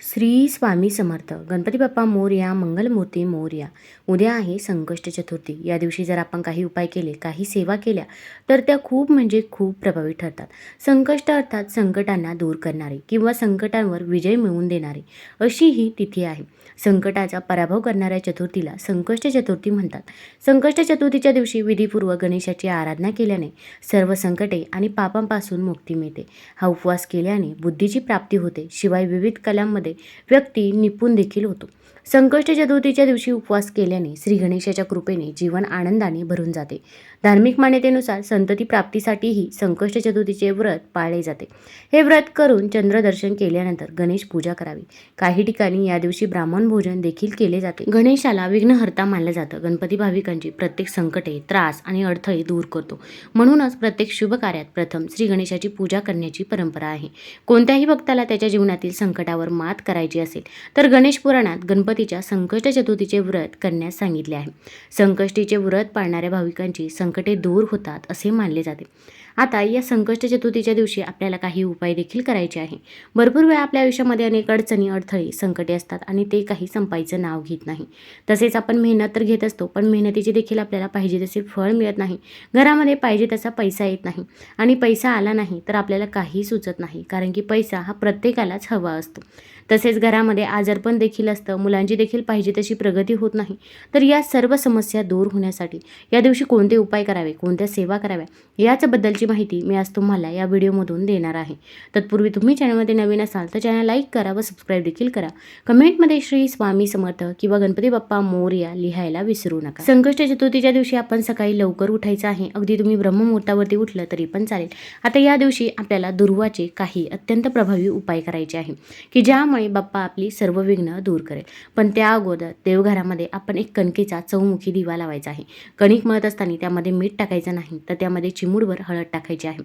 श्री स्वामी समर्थ. गणपती बाप्पा मोर्या मंगलमूर्ती मोर्या उद्या आहे संकष्ट चतुर्थी. या दिवशी जर आपण काही उपाय केले काही सेवा केल्या तर त्या खूप म्हणजे खूप प्रभावी ठरतात. संकष्ट अर्थात संकटांना दूर करणारी किंवा संकटांवर विजय मिळवून देणारी अशी ही तिथी आहे. संकटाचा पराभव करणाऱ्या चतुर्थीला संकष्ट चतुर्थी म्हणतात. संकष्ट चतुर्थीच्या दिवशी विधीपूर्वक गणेशाची आराधना केल्याने सर्व संकटे आणि पापांपासून मुक्ती मिळते. हा उपवास केल्याने बुद्धीची प्राप्ती होते. शिवाय विविध कलांमध्ये व्यक्ती निपुण देखील होतो. संकष्ट चतुर्थीच्या दिवशी उपवास केल्याने श्री गणेशाच्या कृपेने जीवन आनंदाने भरून जाते. धार्मिक मान्यतेनुसार संतती प्राप्तीसाठीही संकष्ट चतुर्थीचे व्रत पाळले जाते. हे व्रत करून चंद्रदर्शन केल्यानंतर गणेश पूजा करावी. काही ठिकाणी या दिवशी ब्राह्मण भोजन देखील केले जाते. गणेशाला विघ्नहर्ता मानलं जातं. गणपती भाविकांची प्रत्येक संकटे त्रास आणि अडथळे दूर करतो. म्हणूनच प्रत्येक शुभ कार्यात प्रथम श्री गणेशाची पूजा करण्याची परंपरा आहे. कोणत्याही भक्ताला त्याच्या जीवनातील संकटावर मात करायची असेल. तर गणेश पुराणात गणपतीच्या संकष्ट चतुर्थीचे व्रत करण्यास सांगितले आहे. संकष्टीचे व्रत पाळणाऱ्या भाविकांची संकटे दूर होतात असे मानले जाते. आता या संकष्ट चतुर्थीच्या दिवशी आपल्याला काही उपाय देखील करायचे आहे. भरपूर वेळा आपल्या आयुष्यामध्ये अनेक अडचणी अडथळे संकटे असतात आणि ते काही संपायचं नाव घेत नाही. तसेच आपण मेहनत तर घेत असतो पण मेहनतीचे देखील आपल्याला पाहिजे तसे फळ मिळत नाही. घरामध्ये पाहिजे तसा पैसा येत नाही. आणि पैसा आला नाही तर आपल्याला काही सुचत नाही कारण की पैसा हा प्रत्येकालाच हवा असतो. तसेच घरामध्ये आजारपण देखील असतं. मुलांची देखील पाहिजे तशी प्रगती होत नाही. तर या सर्व समस्या दूर होण्यासाठी या दिवशी कोणते उपाय करावे? कोणत्या सेवा कराव्या? याचबद्दलची माहिती मी आज तुम्हाला या व्हिडिओमधून देणार आहे. तत्पूर्वी तुम्ही चॅनलमध्ये नवीन असाल तर चॅनल लाईक करा व सबस्क्राईब देखील करा. कमेंटमध्ये श्री स्वामी समर्थ किंवा गणपती बाप्पा मोर्या लिहायला विसरू नका. संकष्ट चतुर्थीच्या दिवशी आपण सकाळी लवकर उठायचं आहे. अगदी तुम्ही ब्रह्ममुहूर्तावरती उठलं तरी पण चालेल. आता या दिवशी आपल्याला दुर्वाचे काही अत्यंत प्रभावी उपाय करायचे आहे. की ज्यामुळे बाप्पा आपली सर्व विघ्न दूर करेल. पण त्या अगोदर देवघरामध्ये आपण एक कणकेचा चौमुखी दिवा लावायचा आहे. कणिक मळत असताना त्यामध्ये मीठ टाकायचं नाही तर त्यामध्ये चिमूडभर हळद टाकायची आहे.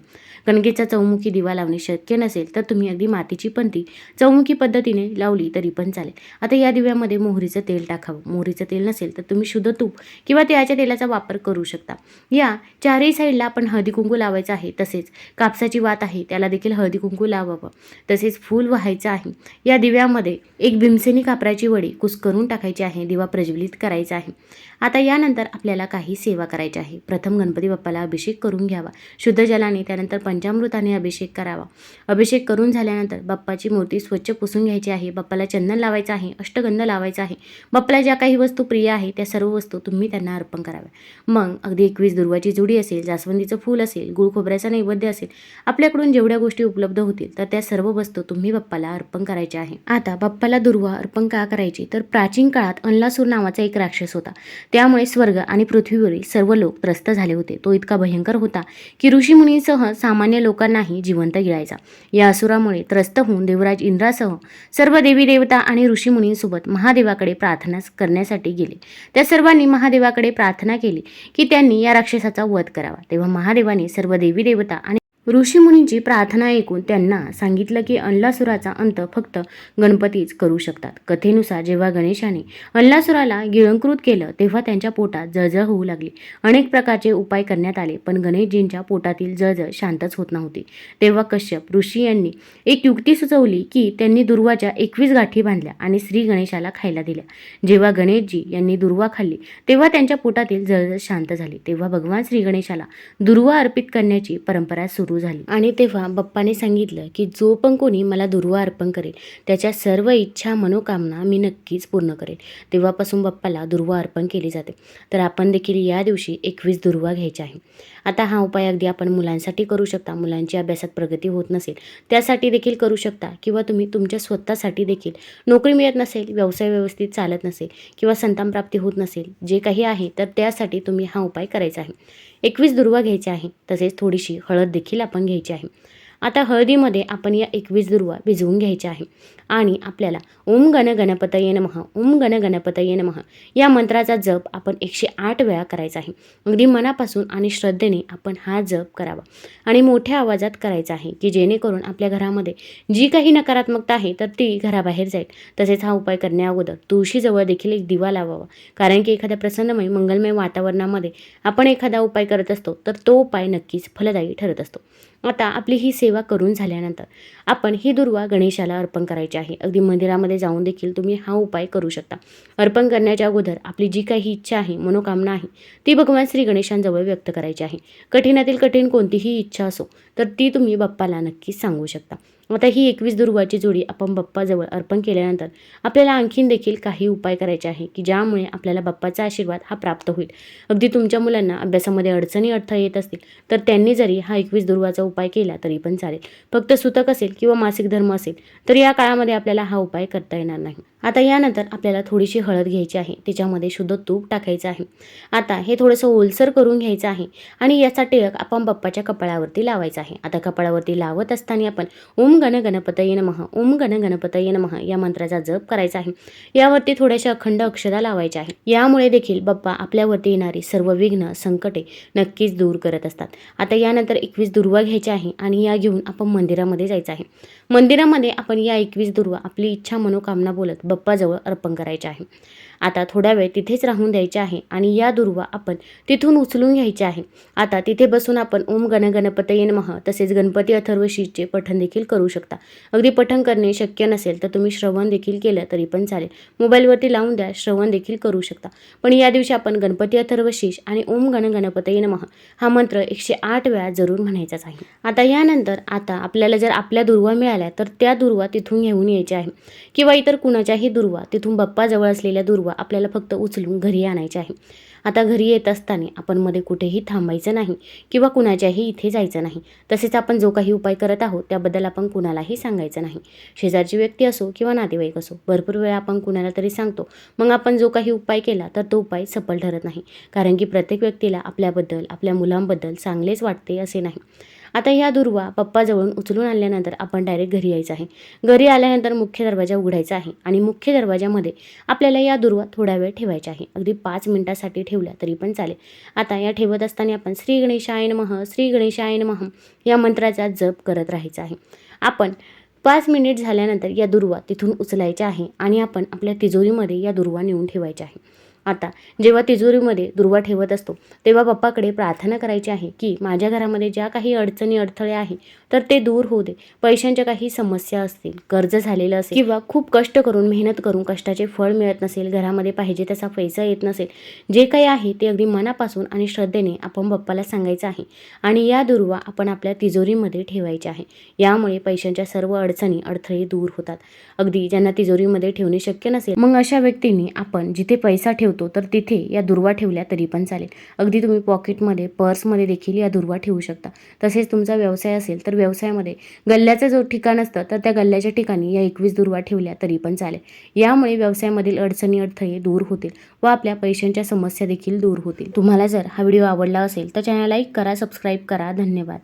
कणकेचा चौमुखी दिवा लावणे शक्य नसेल तर तुम्ही अगदी मातीची पंती चौमुखी पद्धतीने लावली तरी पण चालेल. आता या दिव्यामध्ये मोहरीचं तेल टाकावं. मोहरीचं तेल नसेल तर तुम्ही शुद्ध तूप किंवा तिळाच्या तेलाचा वापर करू शकता. या चारही साईडला आपण हळदी कुंकू लावायचं आहे तसेच कापसाची वात आहे त्याला देखील हळदी कुंकू लावावं. तसेच फूल व्हायचं आहे. या दिव्यामध्ये एक भीमसेनी कापराची वडी कुस्करून टाकायची आहे दिवा प्रज्वलित करायचा आहे. आता यानंतर आपल्याला काही सेवा करायची आहे. प्रथम गणपती बाप्पाला अभिषेक करून घ्यावा. शुद्ध जलाने त्यानंतर पंचामृताने अभिषेक करावा. अभिषेक करून झाल्यानंतर बाप्पाची मूर्ती स्वच्छ पुसून घ्यायची आहे. बाप्पाला चंदन लावायचं आहे अष्टगंध लावायचा आहे. बाप्पाला ज्या काही वस्तू प्रिय आहे त्या सर्व वस्तू तुम्ही त्यांना अर्पण कराव्या. मग अगदी एकवीस दुर्वाची जुडी असेल जास्वंदीचं फूल असेल गुळ खोबऱ्याचा नैवेद्य असेल आपल्याकडून जेवढ्या गोष्टी उपलब्ध होतील तर त्या सर्व वस्तू तुम्ही बाप्पाला अर्पण करायच्या आहे आता बाप्पाला दुर्वा अर्पण का करायची? तर प्राचीन काळात अनलासूर नावाचा एक राक्षस होता. त्यामुळे स्वर्ग आणि पृथ्वीवरील सर्व लोक त्रस्त झाले होते. तो इतका भयंकर होता की ऋषीमुनींसह सामान्य लोकांनाही जिवंत गिळायचा. या असुरामुळे त्रस्त होऊन देवराज इंद्रासह सर्व देवी देवता आणि ऋषीमुनींसोबत महादेवाकडे प्रार्थना करण्यासाठी गेले. त्या सर्वांनी महादेवाकडे प्रार्थना केली की त्यांनी या राक्षसाचा वध करावा. तेव्हा महादेवाने सर्व देवी देवता आणि ऋषीमुनींची प्रार्थना ऐकून त्यांना सांगितलं की अल्लासुराचा अंत फक्त गणपतीच करू शकतात. कथेनुसार जेव्हा गणेशाने अल्लासुराला गिळंकृत केलं तेव्हा त्यांच्या पोटात जळजळ होऊ लागली. अनेक प्रकारचे उपाय करण्यात आले पण गणेशजींच्या पोटातील जळजळ शांतच होत नव्हती. तेव्हा कश्यप ऋषी यांनी एक युक्ती सुचवली की त्यांनी दुर्वाच्या एकवीस गाठी बांधल्या आणि श्री गणेशाला खायला दिल्या. जेव्हा गणेशजी यांनी दुर्वा खाल्ली तेव्हा त्यांच्या पोटातील जळजळ शांत झाली. तेव्हा भगवान श्री गणेशाला दुर्वा अर्पित करण्याची परंपरा सुरू झाली. आणि तेव्हा बाप्पाने सांगितलं की जो पण कोणी मला दुर्वा अर्पण करेल त्याच्या सर्व इच्छा मनोकामना मी नक्कीच पूर्ण करेल. तेव्हापासून बाप्पाला दुर्वा अर्पण केली जाते. तर आपण देखील या दिवशी एकवीस दुर्वा घ्यायच्या आहे आता हा उपाय अगदी आपण मुलांसाठी करू शकता. मुलांची अभ्यासात प्रगती होत नसेल त्यासाठी देखील करू शकता. किंवा तुम्ही तुमच्या स्वतःसाठी देखील. नोकरी मिळत नसेल व्यवसाय व्यवस्थित चालत नसेल किंवा संतान प्राप्ती होत नसेल जे काही आहे तर त्यासाठी तुम्ही हा उपाय करायचा आहे. एकवीस दुर्वा घ्यायचे आहे तसेच थोडीशी हळद देखील आपण घ्यायची आहे. आता हळदीमध्ये आपण या एकवीस दुर्वा भिजवून घ्यायच्या आहे. आणि आपल्याला ओम गण गणपतये नमः ओम गण गणपतये नमः या मंत्राचा जप आपण एकशे आठ वेळा करायचा आहे. अगदी मनापासून आणि श्रद्धेने आपण हा जप करावा. आणि मोठ्या आवाजात करायचा आहे की जेणेकरून आपल्या घरामध्ये जी काही नकारात्मकता आहे तर ती घराबाहेर जाईल. तसेच हा उपाय करण्याअगोदर तुळशीजवळ देखील एक दिवा लावावा. कारण की एखाद्या प्रसन्नमय मंगलमय वातावरणामध्ये आपण एखादा उपाय करत असतो तर तो उपाय नक्कीच फलदायी ठरत असतो. आता आपली ही सेवा करून झाल्यानंतर आपण ही दुर्वा गणेशाला अर्पण करायची करायची आहे. अगदी मंदिरामध्ये जाऊन देखील तुम्ही हा उपाय करू शकता. अर्पण करण्याच्या अगोदर आपली जी काही इच्छा आहे मनोकामना आहे ती भगवान श्री गणेशांजवळ व्यक्त करायची आहे. कठीणातील कठीण कोणतीही इच्छा असो तर ती तुम्ही बाप्पाला नक्कीच सांगू शकता. आता ही एकवीस दुर्गाची जोडी आपण बाप्पाजवळ अर्पण केल्यानंतर आपल्याला आणखीन देखील काही उपाय करायचे आहे की ज्यामुळे आपल्याला बाप्पाचा आशीर्वाद हा प्राप्त होईल. अगदी तुमच्या मुलांना अभ्यासामध्ये अडचणी अडथळे येत असतील तर त्यांनी जरी हा एकवीस दुर्गाचा उपाय केला तरी पण चालेल. फक्त सुतक असेल किंवा मासिक धर्म असेल तर या काळामध्ये आपल्याला हा उपाय करता येणार नाही. आता यानंतर आपल्याला थोडीशी हळद घ्यायची आहे त्याच्यामध्ये शुद्ध तूप टाकायचं आहे. आता हे थोडंसं ओलसर करून घ्यायचं आहे आणि याचा टिळक आपण बाप्पाच्या कपाळावरती लावायचा आहे. आता कपाळावरती लावत असताना आपण ओम गण गणपतये नमः ओम गण गणपतये नमः या मंत्राचा जप करायचा आहे. यावरती थोड्याशा अखंड अक्षदा लावायच्या आहे यामुळे देखील बाप्पा आपल्यावरती येणारी सर्व विघ्न संकटे नक्कीच दूर करत असतात. आता यानंतर एकवीस दुर्वा घ्यायच्या आहे आणि या घेऊन आपण मंदिरामध्ये जायचं आहे. मंदिरामध्ये आपण या एकवीस दुर्वा आपली इच्छा मनोकामना बोलत बाप्पाजवळ अर्पण करायचे आहे. आता थोडा वेळ तिथेच राहून द्यायचे आहे आणि या दुर्वा आपण तिथून उचलून घ्यायचे आहे. आता तिथे बसून आपण ओम गण गणपतये नमः तसेच गणपती अथर्वशीचे पठण देखील करू शकता. अगदी पठण करणे शक्य नसेल तर तुम्ही श्रवण देखील केलं तरी पण चालेल. मोबाईलवरती लावून द्या श्रवण देखील करू शकता. पण या दिवशी आपण गणपती अथर्वशीष आणि ओम गण गणपतये नमः हा मंत्र एकशे आठ वेळा जरूर म्हणायचाच आहे. आता यानंतर आता आपल्याला जर आपल्या दुर्वा मिळाल्या तर त्या दुर्वा तिथून घेऊन यायच्या आहे. किंवा इतर कुणाच्याही दुर्वा तिथून बाप्पाजवळ असलेल्या दुर्वा आपल्याला फक्त उचलून घरी आणायच्या आहे. आता घरी येत असताना आपण मध्ये कुठेही थांबायचं नाही किंवा कुणाच्याही इथे जायचं नाही. तसेच आपण जो काही उपाय करत आहोत त्याबद्दल आपण कुणालाही सांगायचं नाही. शेजारची व्यक्ती असो किंवा नातेवाईक असो भरपूर वेळा आपण कुणाला तरी सांगतो. मग आपण जो काही उपाय केला तर तो उपाय सफल ठरत नाही. कारण की प्रत्येक व्यक्तीला आपल्याबद्दल आपल्या मुलांबद्दल चांगलेच वाटते असे नाही. आता ह्या दुर्वा पप्पाजवळून उचलून आणल्यानंतर आपण डायरेक्ट घरी यायचं आहे. घरी आल्यानंतर मुख्य दरवाजा उघडायचा आहे आणि मुख्य दरवाजामध्ये आपल्याला या दुर्वा थोडा वेळ ठेवायच्या आहे. अगदी पाच मिनिटासाठी ठेवल्या तरी पण चालेल. आता या ठेवत असताना आपण श्री गणेशायन मह श्री गणेशायन मह या मंत्राचा जप करत राहायचा आहे. आपण पाच मिनिट झाल्यानंतर या दुर्वा तिथून उचलायच्या आहे आणि आपण आपल्या तिजोरीमध्ये या दुर्वा नेऊन ठेवायच्या आहे. आता जेव्हा तिजोरीमध्ये दुर्वा ठेवत असतो तेव्हा पप्पाकडे प्रार्थना करायची आहे की माझ्या घरामध्ये ज्या काही अडचणी अडथळे आहे तर ते दूर होऊ दे. पैशांच्या काही समस्या असतील कर्ज झालेलं असेल किंवा खूप कष्ट करून मेहनत करून कष्टाचे फळ मिळत नसेल घरामध्ये पाहिजे तसा पैसा येत नसेल जे काही आहे ते अगदी मनापासून आणि श्रद्धेने आपण बाप्पाला सांगायचं आहे आणि या दुर्वा आपण आपल्या तिजोरीमध्ये ठेवायच्या आहे. यामुळे पैशांच्या सर्व अडचणी अडथळे दूर होतात. अगदी ज्यांना तिजोरीमध्ये ठेवणे शक्य नसेल मग अशा व्यक्तींनी आपण जिथे पैसा ठेवतो तर तिथे या दुर्वा ठेवल्या तरी पण चालेल. अगदी तुम्ही पॉकेटमध्ये पर्समध्ये देखील या दुर्वा ठेवू शकता. तसेच तुमचा व्यवसाय असेल तर व्यवसायामध्ये गल्ल्याचं जो ठिकाण असतं तर त्या गल्ल्याच्या ठिकाणी या एकवीस दुर्वा ठेवल्या तरी पण चालेल. यामुळे व्यवसायामधील अडचणी अडथळे दूर होतील व आपल्या पैशांच्या समस्या देखील दूर होतील. तुम्हाला जर हा व्हिडिओ आवडला असेल तर चॅनल लाईक करा सबस्क्राईब करा. धन्यवाद.